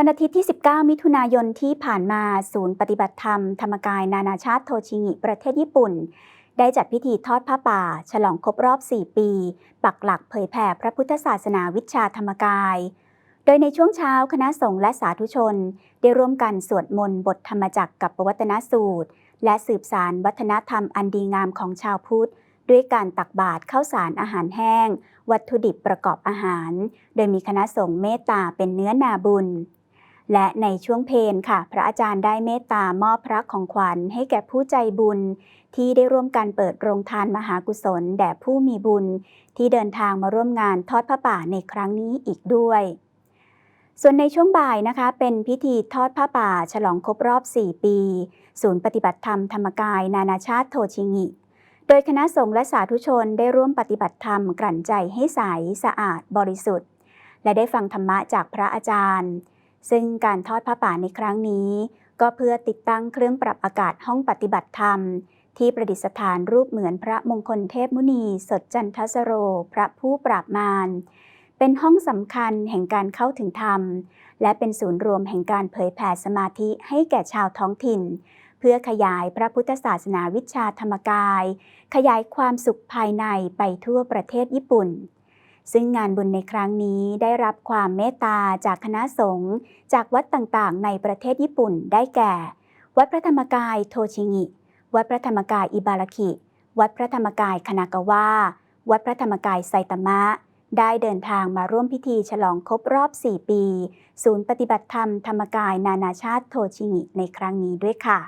วันอาทิตย์ที่ 19 มิถุนายนที่ผ่านมาศูนย์ปฏิบัติธรรม ธรรมกายนานาชาติโทชิงิประเทศญี่ปุ่น ได้จัดพิธีทอดผ้าป่า ฉลองครบรอบ 4 ปี ปักหลักเผยแผ่พระพุทธศาสนาวิชาธรรมกาย โดยในช่วงเช้าคณะสงฆ์และสาธุชน ได้ร่วมกันสวดมนต์บทธรรมจักรกับปวัตนสูตร และสืบสารวัฒนธรรมอันดีงามของชาวพุทธด้วยการตักบาตรข้าวสารอาหารแห้ง วัตถุดิบประกอบอาหาร โดยมีคณะสงฆ์เมตตาเป็นเนื้อนาบุญ และในช่วงเพลค่ะ พระอาจารย์ได้เมตตามอบพระของขวัญให้แก่ผู้ใจบุญ ที่ได้ร่วมกันเปิดโรงทานมหากุศล แด่ผู้มีบุญ ที่เดินทางมาร่วมงานทอดผ้าป่าในครั้งนี้อีกด้วย ส่วนในช่วงบ่ายนะคะ เป็นพิธีทอดผ้าป่า ฉลองครบรอบ 4 ปี ศูนย์ปฏิบัติธรรมธรรมกาย นานาชาติโทชิงิโดยคณะสงฆ์และสาธุชนได้ร่วมปฏิบัติธรรมกลั่นใจให้ใสสะอาดบริสุทธิ์ และได้ฟังธรรมะจากพระอาจารย์ ซึ่งการทอดผ้าป่าในครั้งนี้ ก็เพื่อติดตั้งเครื่องปรับอากาศห้องปฏิบัติธรรม ที่ประดิษฐานรูปเหมือนพระมงคลเทพมุนี สดจันทสโร พระผู้ปราบมาร เป็นห้องสำคัญแห่งการเข้าถึงธรรม และเป็นศูนย์รวมแห่งการเผยแผ่สมาธิให้แก่ชาวท้องถิ่น เพื่อขยายพระพุทธศาสนาวิชาธรรมกาย ขยายความสุขภายในไปทั่วประเทศญี่ปุ่น ซึ่งงานบุญในครั้งนี้ได้รับความเมตตาจากคณะสงฆ์จากวัดต่างๆ ในประเทศญี่ปุ่นได้แก่ วัดพระธรรมกายโทชิงิ วัดพระธรรมกายอิบาราคิ วัดพระธรรมกายคณากาวะวัดพระธรรมกายไซตามะ ได้เดินทางมาร่วมพิธีฉลองครบรอบ 4 ปี ศูนย์ปฏิบัติธรรมธรรมกายนานาชาติโทชิงิในครั้งนี้ด้วยค่ะ